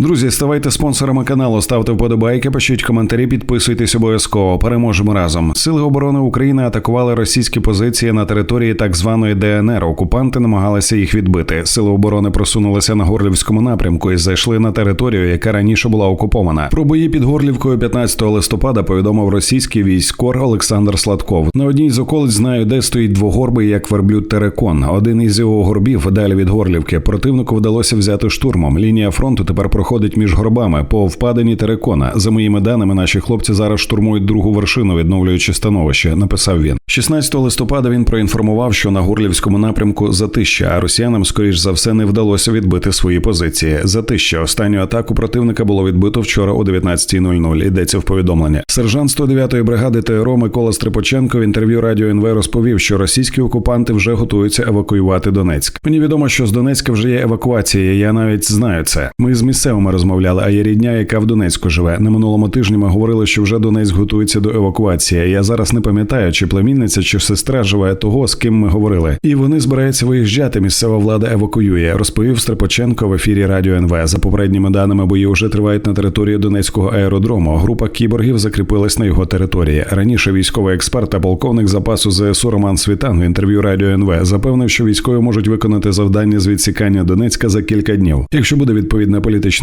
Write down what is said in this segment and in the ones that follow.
Друзі, ставайте спонсорами каналу, ставте вподобайки, пишіть коментарі, підписуйтесь обов'язково. Переможемо разом. Сили оборони України атакували російські позиції на території так званої ДНР. Окупанти намагалися їх відбити. Сили оборони просунулися на горлівському напрямку і зайшли на територію, яка раніше була окупована. Про бої під Горлівкою 15 листопада повідомив російський військкор Олександр Сладков. На одній з околиць знаю, де стоїть двогорбий як верблюд Терекон. Один із його горбів далі від Горлівки. Противнику вдалося взяти штурмом. Лінія фронту тепер проходить між горбами по впадині Терекона. За моїми даними, наші хлопці зараз штурмують другу вершину, відновлюючи становище. Написав він. 16 листопада він проінформував, що на Горлівському напрямку затища, а росіянам, скоріш за все, не вдалося відбити свої позиції. Затища. Останню атаку противника було відбито вчора о 19.00. Йдеться в повідомлення. Сержант 109-ї бригади ТРО Микола Стрипоченко в інтерв'ю радіо НВ розповів, що російські окупанти вже готуються евакуювати Донецьк. Мені відомо, що з Донецька вже є евакуація. Я навіть знаю це. Ми з місцевими розмовляли. А є рідня, яка в Донецьку живе. На минулому тижні ми говорили, що вже Донецьк готується до евакуації. Я зараз не пам'ятаю, чи племінниця, чи сестра живе того, з ким ми говорили. І вони збираються виїжджати. Місцева влада евакуює. Розповів Стрипоченко в ефірі Радіо НВ. За попередніми даними, бої вже тривають на території Донецького аеродрому. Група кіборгів закріпилась на його території. Раніше військовий експерт та полковник запасу ЗСУ Роман Світан в інтерв'ю Радіо НВ запевнив, що військові можуть виконати завдання з відсікання Донецька за кілька днів, якщо буде відповідне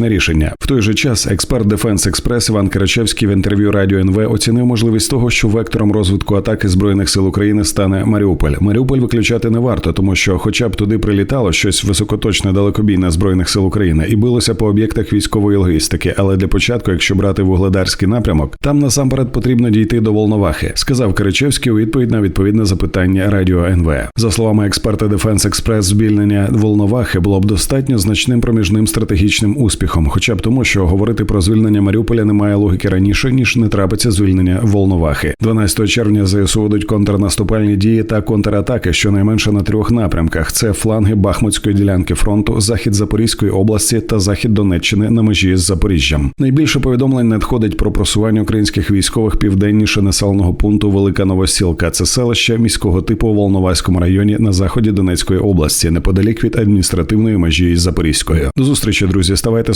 політичне рішення. В той же час експерт Дефенс Експрес Іван Карачевський в інтерв'ю Радіо НВ оцінив можливість того, що вектором розвитку атаки збройних сил України стане Маріуполь. Маріуполь виключати не варто, тому що, хоча б туди прилітало щось високоточне далекобійне збройних сил України і билося по об'єктах військової логістики. Але для початку, якщо брати вугледарський напрямок, там насамперед потрібно дійти до Волновахи, сказав Карачевський у відповідь на відповідне запитання Радіо НВ. За словами експерта Дефенс Експрес, звільнення Волновахи було б достатньо значним проміжним стратегічним успіхом, хоча б тому, що говорити про звільнення Маріуполя немає логіки раніше ніж не трапиться звільнення Волновахи. 12 червня ЗСУ ведуть контрнаступальні дії та контратаки, щонайменше на трьох напрямках: це фланги Бахмутської ділянки фронту, захід Запорізької області та захід Донеччини на межі з Запоріжжям. Найбільше повідомлень надходить про просування українських військових південніше населеного пункту Велика Новосілка. Це селище міського типу у Волноваському районі на заході Донецької області, неподалік від адміністративної межі із Запорізькою. До зустрічі, друзі. Ставайте